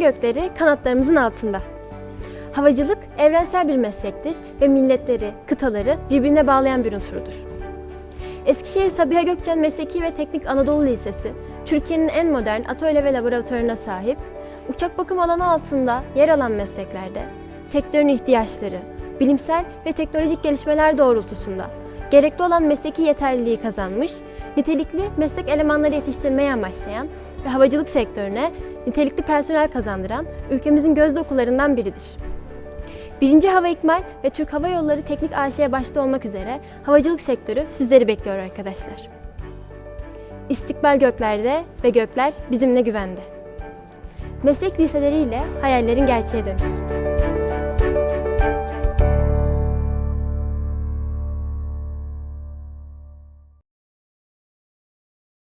gökleri kanatlarımızın altında. Havacılık evrensel bir meslektir ve milletleri, kıtaları birbirine bağlayan bir unsurudur. Eskişehir Sabiha Gökçen Mesleki ve Teknik Anadolu Lisesi, Türkiye'nin en modern atölye ve laboratuvarına sahip, uçak bakım alanı altında yer alan mesleklerde, sektörün ihtiyaçları, bilimsel ve teknolojik gelişmeler doğrultusunda gerekli olan mesleki yeterliliği kazanmış, nitelikli meslek elemanları yetiştirmeye amaçlayan ve havacılık sektörüne nitelikli personel kazandıran ülkemizin göz dokularından biridir. Birinci Hava İkmal ve Türk Hava Yolları Teknik AŞ'ye başta olmak üzere havacılık sektörü sizleri bekliyor arkadaşlar. İstikbal göklerde ve gökler bizimle güvende. Meslek liseleriyle hayallerin gerçeğe dönüşsün.